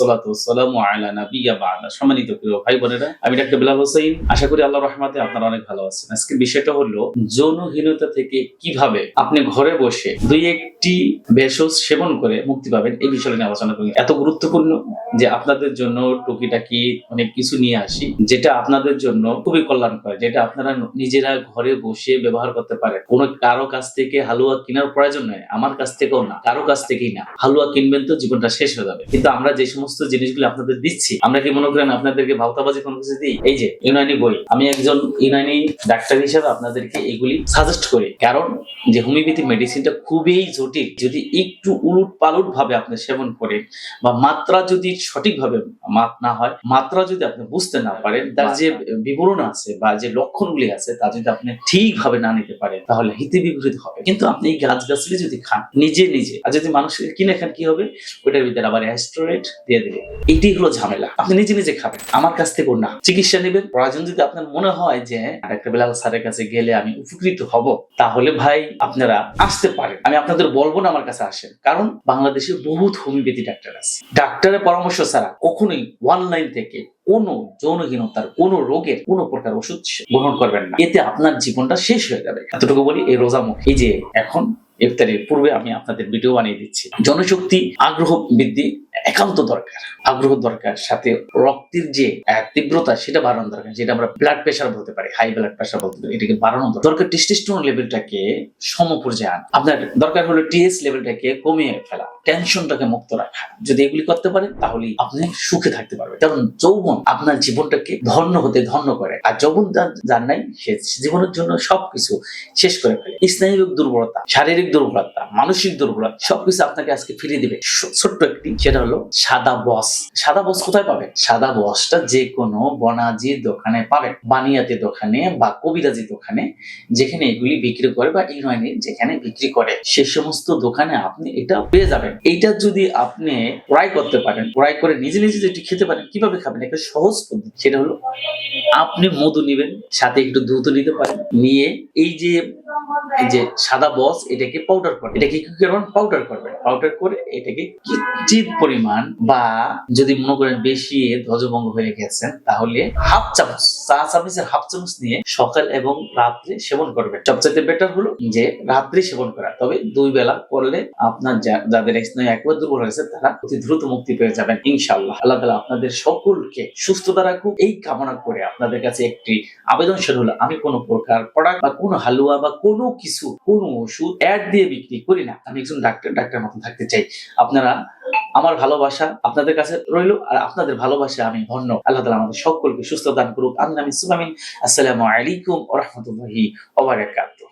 অনেক গুরুত্বপূর্ণ যে আপনাদের জন্য টুকিটাকি অনেক কিছু নিয়ে আসি, যেটা আপনাদের জন্য খুবই কল্যাণকর, যেটা আপনারা নিজেরা ঘরে বসে ব্যবহার করতে পারেন। কোনো কারও কাছ থেকে হালুয়া কেনার প্রয়োজন নয় আমার কাছ থেকেও না, কারও কাছ থেকেই না। হালুয়া কিনবেন তো জীবনটা শেষ হয়ে যাবে। কিন্তু আমরা যে সমস্ত জিনিসগুলো আপনাদের দিচ্ছি। আমরা কি মনে করেন আপনাদেরকে ভাওতাবাজি কোনো কিছু দিই? এই যে, ইউনানি বই। আমি একজন ইউনানি ডাক্তার হিসেবে আপনাদেরকে এগুলি সাজেস্ট করি। কারণ যে হোমিওপ্যাথি মেডিসিনটা খুবই জটিল। যদি একটু উলুট পালুট ভাবে আপনি সেবন করেন বা মাত্রা যদি সঠিকভাবে মাপ না হয়, মাত্রা যদি আপনি বুঝতে না পারেন, তার যে বিবরণ আছে বা যে লক্ষণগুলি আছে, তা যদি আপনি ঠিকভাবে না নিতে পারেন, তাহলে হিতে বিপরীত হবে। কিন্তু আপনি এই গাছ গাছলি যদি খান, নিজে নিজে, আর যদি মানুষকে কিনে খান, কি হবে? ওইটার ভিতরে আবার অ্যাস্টোরেট দিয়ে এইটাই হলো ঝামেলা। আপনি নিজে নিজে খাবেন। আমার কাছ না। চিকিৎসা নেবেন। প্রয়োজন যদি আপনার মনে হয় যে, ডাক্তার বেলাল স্যারের কাছে গেলে আমি উপকৃত হব, তাহলে ভাই আপনারা আসতে পারেন। আমি আপনাদের বলব না আমার কাছে আসেন। কারণ বাংলাদেশে বহুত হোমিওপ্যাথি ডাক্তার আছে। ডাক্তারের পরামর্শ ছাড়া কখনোই অনলাইন থেকে কোনো যৌনহীনতার, কোনো রোগের, কোনো প্রকার ওষুধ গ্রহণ করবেন না। এতে আপনার জীবনটা শেষ হয়ে যাবে। এতটুকু বলি এই রোজামুখ এই যে এখন ইফতারের পূর্বে আমি আপনাদের ভিডিও বানিয়ে দিচ্ছি। জনশক্তি, আগ্রহ বৃদ্ধি একান্ত দরকার, আগ্রহ দরকার, সাথে রক্তের যে তীব্রতা সেটা বাড়ানো দরকার, যেটা আমরা ব্লাড প্রেশার বলতে পারি হাই ব্লাড প্রেশার বলতে পারি, এটাকে বাড়ানো দরকার। টেস্টিস্টোন লেভেলটাকে লেভেলটাকে সমপর্যায়ে আনা। আপনার দরকার হলো টিএস লেভেলটাকে কমিয়ে ফেলা। টেনশনটাকে মুক্ত রাখা। যদি এগুলি করতে পারেন, তাহলে আপনি সুখে থাকতে পারবেন। কারণ যৌবন আপনার জীবনটাকে ধন্য হতে ধন্য করে। আর যৌবন যার- নাই, সে জীবনের জন্য সবকিছু শেষ করে ফেলে। স্নায়বিক দুর্বলতা, শারীরিক দুর্বলতা, মানসিক দুর্বলতা, সবকিছু আপনাকে আজকে ফিরিয়ে দিবে। ছোট্ট একটি, সেটা হলো সাদা বস। সাদা বস কোথায় পাবেন? সাদা বসটা যে কোনো বনাজি দোকানে পাবেন। বানিয়াতে দোকানে বা কবিরাজি দোকানে, যেখানে এগুলি বিক্রি করে বা ইউনাইনি যেখানে বিক্রি করে। সে সমস্ত দোকানে আপনি এটা পেয়ে যাবেন। এইটা যদি আপনি ক্রয় করতে পারেন, ক্রয় করে নিজে নিজে যদি খেতে পারেন, কীভাবে খাবেন? একটা সহজ পদ্ধতি, সেটা হলো আপনি মধু নেবেন, সাথে একটু দুধ নিতে পারেন। নিয়ে এই যে যে সাদা বস, এটাকে পাউডার করবেন এটাকে কি করবেন? পাউডার করবেন। পাউডার করে এটাকে কিঞ্চিত পরিমাণ বা যদি মনে করেন বেশি ধ্বজভঙ্গ হয়ে গেছেন, তাহলে হাফ চামচ, চা চামচের হাফ চামচ নিয়ে সকাল এবং রাত্রে সেবন করবেন। সবচাইতে বেটার হলো যে রাত্রে সেবন করা। তবে দুই বেলা করলে আপনার যাদের স্নায়ু একবার দুর্বল হয়েছে, তারা অতি দ্রুত মুক্তি পেয়ে যাবেন ইনশাল্লাহ আল্লাহ তালা আপনাদের সকলকে সুস্থতা রাখুক। এই কামনা করে আপনাদের কাছে একটি আবেদনশীল হলো, আমি কোনো প্রকার প্রোডাক্ট বা কোনো হালুয়া বা কোনো কিছু, কোনো ওষুধ অ্যাড দিয়ে বিক্রি করি না। আমি একজন ডাক্তার ডাক্তার মতন থাকতে চাই। আপনারা আমার ভালোবাসা আপনাদের কাছে রইল আর আপনাদের ভালোবাসা আমি ধন্য। আল্লাহ তালা আমাদের সকলকে সুস্থ দান করুক। আমি সুবামিন আসসালামু আলাইকুম রহমতুল্লাহি ওবারাকাতুহ